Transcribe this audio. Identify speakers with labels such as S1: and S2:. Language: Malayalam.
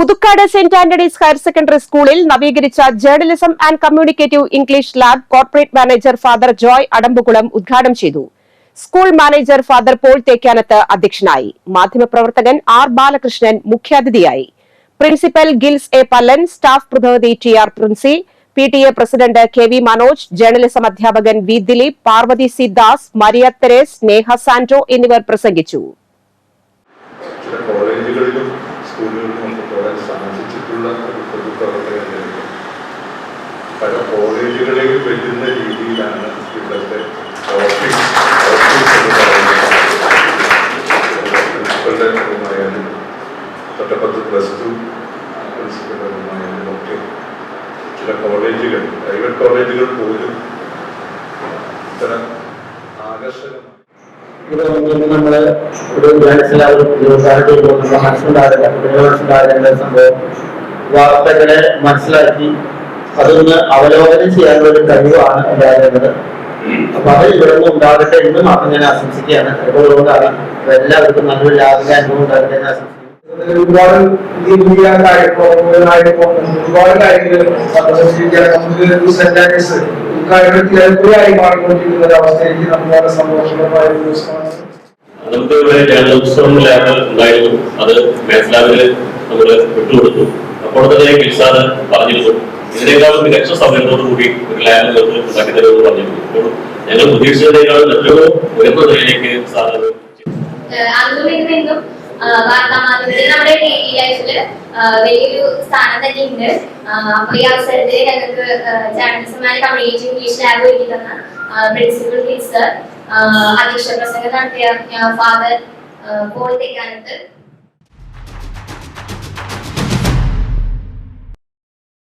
S1: Puthukkad saint Antony's higher secondary സ്കൂളിൽ നവീകരിച്ച journalism and communicative English lab corporate manager father Joy Adampukulam ഉദ്ഘാടനം ചെയ്തു. School manager father Paul Thekkanath അധ്യക്ഷനായി. മാധ്യമപ്രവർത്തകൻ ആർ ബാലകൃഷ്ണൻ മുഖ്യാതിഥിയായി. Principal Gils A Pallan staff പ്രതിനിധി T R Princy P T A president K V Manoj journalism അധ്യാപകൻ V Dileep Parvathy C Das Maria Therese Sneha Santo എന്നിവർ പ്രസംഗിച്ചു
S2: ചില കോളേജുകളിലും സ്കൂളുകളിലും ഒക്കെ പോകാൻ സാധിച്ചിട്ടുള്ള ഒരു പൊതുപ്രവർത്തകരുണ്ട് പല കോളേജുകളെയും വെല്ലുന്ന രീതിയിലാണ് ഇവിടുത്തെ ഓഫീസ് ഓഫീസ് പ്ലസ് ടു ഒക്കെ ചില കോളേജുകൾ പ്രൈവറ്റ് കോളേജുകൾ പോലും ഇത്തരം ആകർഷകമായ
S3: ഒരു സംഭവം? വാർത്തകളെ മനസ്സിലാക്കി അതൊന്ന് അവലോകനം ചെയ്യാനുള്ള ഒരു കഴിവാണ് ഉണ്ടാകേണ്ടത് അപ്പൊ അത് ഇവിടെ നിന്ന് ഉണ്ടാകട്ടെ എന്ന് മാത്രം ഞാൻ ആശംസിക്കുകയാണ്. അതുകൊണ്ടാണ് എല്ലാവർക്കും നല്ലൊരു ലാഭിക അനുഭവം ഉണ്ടാകട്ടെ എന്ന് ആശംസിക്കുന്നു.
S4: ഒരുപാട് പുതിയ കാര്യങ്ങളോ ഒരുപാട് കാര്യങ്ങൾ നമുക്ക് മാറിക്കൊണ്ടിരിക്കുന്ന ഒരു അവസ്ഥയിലേക്ക് നമുക്ക് വളരെ സന്തോഷകരമായ ഒരു ദിവസമാണ്.
S5: നമുക്ക് ഇവിടെ ഞങ്ങൾ ഉത്സവം ലാബ് ഉണ്ടായിരുന്നു. അത് മാത്സ് ലാബിൽ നമ്മൾ വിട്ടുകൊടുത്തു. അപ്പോൾ തന്നെ കിൽസാദ് പറഞ്ഞിരുന്നു. ഇതിനേക്കാളും മികച്ച സമയത്തോടു കൂടി ഒരു ലാബ് നമുക്ക് ഉണ്ടാക്കി തരുമെന്ന് പറഞ്ഞിരുന്നു. അപ്പോൾ ഞങ്ങൾ പ്രതീക്ഷിച്ചതിനേക്കാളും എത്രയോ ഉയർന്ന നിലയിലേക്ക് സാധനം
S6: ഡെയിലി ലൈഫിൽ വലിയൊരു സ്ഥാനം തന്നെ ഉണ്ട് അപ്പൊ ഈ അവസരത്തിൽ ഞങ്ങൾക്ക് journalism and community English lab ഒരുക്കി തന്ന പ്രിൻസിപ്പൽ ടീച്ചർ അധ്യക്ഷ പ്രസംഗം നടത്തിയ ഫാദർ പോൾ തെക്കാനത്ത്.